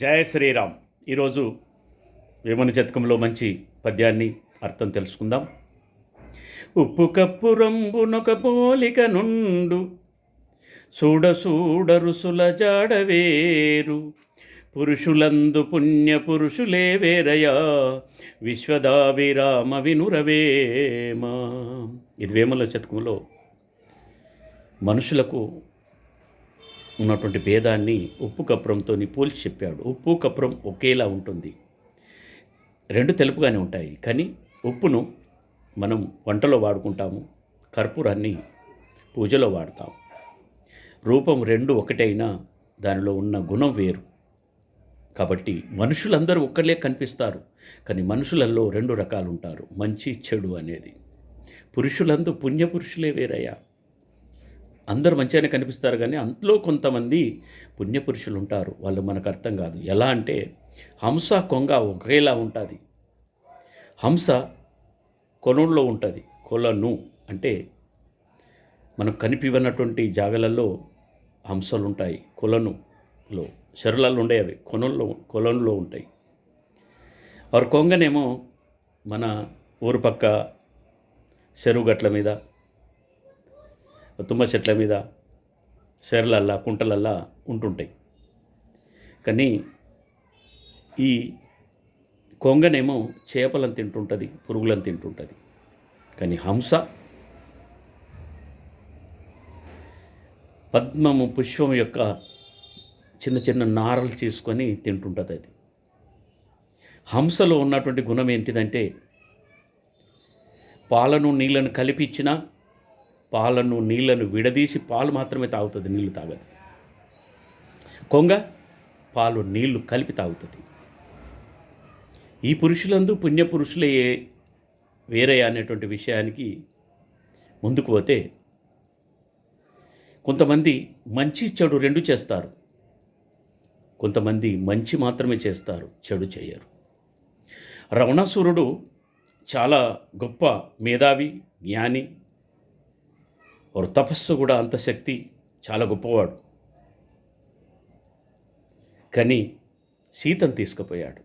జయ శ్రీరామ్. ఈరోజు వేమన జతకంలో మంచి పద్యాన్ని అర్థం తెలుసుకుందాం. ఉప్పు కప్పు రంబునొక పోలిక నుండు చూడ చూడ రుసుల జాడవేరు పురుషులందు పుణ్య పురుషులే వేరయా విశ్వదాభిరామ వినురవేమ ఇది వేమల శతకంలో మనుషులకు ఉన్నటువంటి భేదాన్ని ఉప్పు కప్రంతో పోల్చి చెప్పాడు. ఉప్పు కప్రం ఒకేలా ఉంటుంది. రెండు తెలుపుగానే ఉంటాయి. కానీ ఉప్పును మనం వంటలో వాడుకుంటాము. కర్పూరాన్ని పూజలో వాడతాం రూపం రెండు ఒకటైనా దానిలో ఉన్న గుణం వేరు. కాబట్టి మనుషులందరూ ఒక్కళ్ళే కనిపిస్తారు. కానీ మనుషులలో రెండు రకాలు ఉంటారు మంచి చెడు అనేది. పురుషులందు పుణ్యపురుషులే వేరయ్యా. అందరూ మంచిగానే కనిపిస్తారు కానీ అందులో కొంతమంది పుణ్యపురుషులు ఉంటారు వాళ్ళు మనకు అర్థం కాదు. ఎలా అంటే హంస కొంగ ఒకేలా ఉంటుంది. హంస కొలంలో ఉంటుంది. కొలను అంటే మనకు కనిపివన్నటువంటి జాగలలో హంసలు ఉంటాయి కొలనులో చెరులలో ఉండే అవి కొనంలో కొలంలో ఉంటాయి. వారు కొంగనేమో మన ఊరు పక్క చెరువు గట్ల మీద తుమ్మ చెట్ల మీద చెర్లల్లా కుంటలల్లా ఉంటుంటాయి. కానీ ఈ కొంగనేమో చేపలను తింటుంటుంది పురుగులను తింటుంటుంది. కానీ హంస పద్మము పుష్పం యొక్క చిన్న చిన్న నారలు చేసుకొని తింటుంటుంది అది. హంసలో ఉన్నటువంటి గుణం ఏంటిదంటే పాలను నీళ్ళను కలిపి ఇచ్చినా పాలను నీళ్ళను విడదీసి పాలు మాత్రమే తాగుతుంది నీళ్ళు తాగదు. కొంగ పాలు నీళ్ళు కలిపి తాగుతుంది. ఈ పురుషులందు పుణ్యపురుషులే వేరే అనేటువంటి విషయానికి ముందుకు పోతే కొంతమంది మంచి చెడు రెండు చేస్తారు. కొంతమంది మంచి మాత్రమే చేస్తారు చెడు చేయరు. రవణాసురుడు చాలా గొప్ప మేధావి జ్ఞాని వారు తపస్సు కూడా అంత శక్తి చాలా గొప్పవాడు. కానీ సీతను తీసుకుపోయాడు.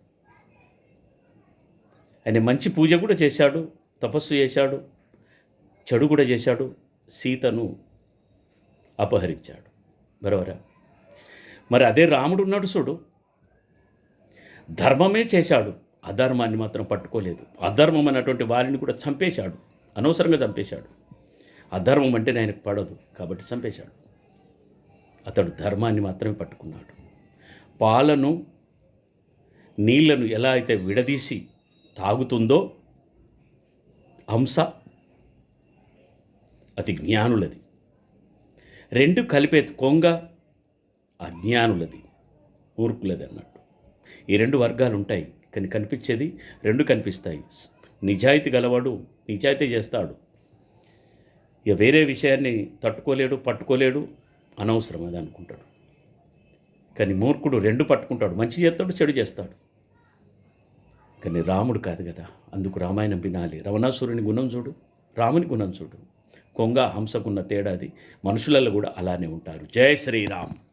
ఆయన మంచి పూజ కూడా చేశాడు తపస్సు చేశాడు చెడు కూడా చేశాడు సీతను అపహరించాడు. బరోబరా మరి అదే రాముడు ఉన్నాడు చూడు. ధర్మమే చేశాడు అధర్మాన్ని మాత్రం పట్టుకోలేదు. అధర్మం అన్నటువంటి వారిని కూడా చంపేశాడు అనవసరంగా చంపేశాడు. అధర్మం అంటే ఆయనకు పడదు కాబట్టి చంపేశాడు. అతడు ధర్మాన్ని మాత్రమే పట్టుకున్నాడు. పాలను నీళ్ళను ఎలా అయితే విడదీసి తాగుతుందో హంస అతి జ్ఞానులది. రెండు కలిపే కొంగ అజ్ఞానులది మూర్ఖులది అన్నట్టు. ఈ రెండు వర్గాలు ఉంటాయి కానీ కనిపించేది రెండు కనిపిస్తాయి. నిజాయితీ గలవాడు నిజాయితీ చేస్తాడు ఇక వేరే విషయాన్ని తట్టుకోలేడు పట్టుకోలేడు అనవసరం అది అనుకుంటాడు. కానీ మూర్ఖుడు రెండు పట్టుకుంటాడు. మంచి చేస్తాడు చెడు చేస్తాడు. కానీ రాముడు కాదు కదా. అందుకు రామాయణం వినాలి. రవణాసురుని గుణం చూడు రాముని గుణం చూడు. కొంగ హంసకున్న తేడాది మనుషులలో కూడా అలానే ఉంటారు. జై శ్రీరామ్.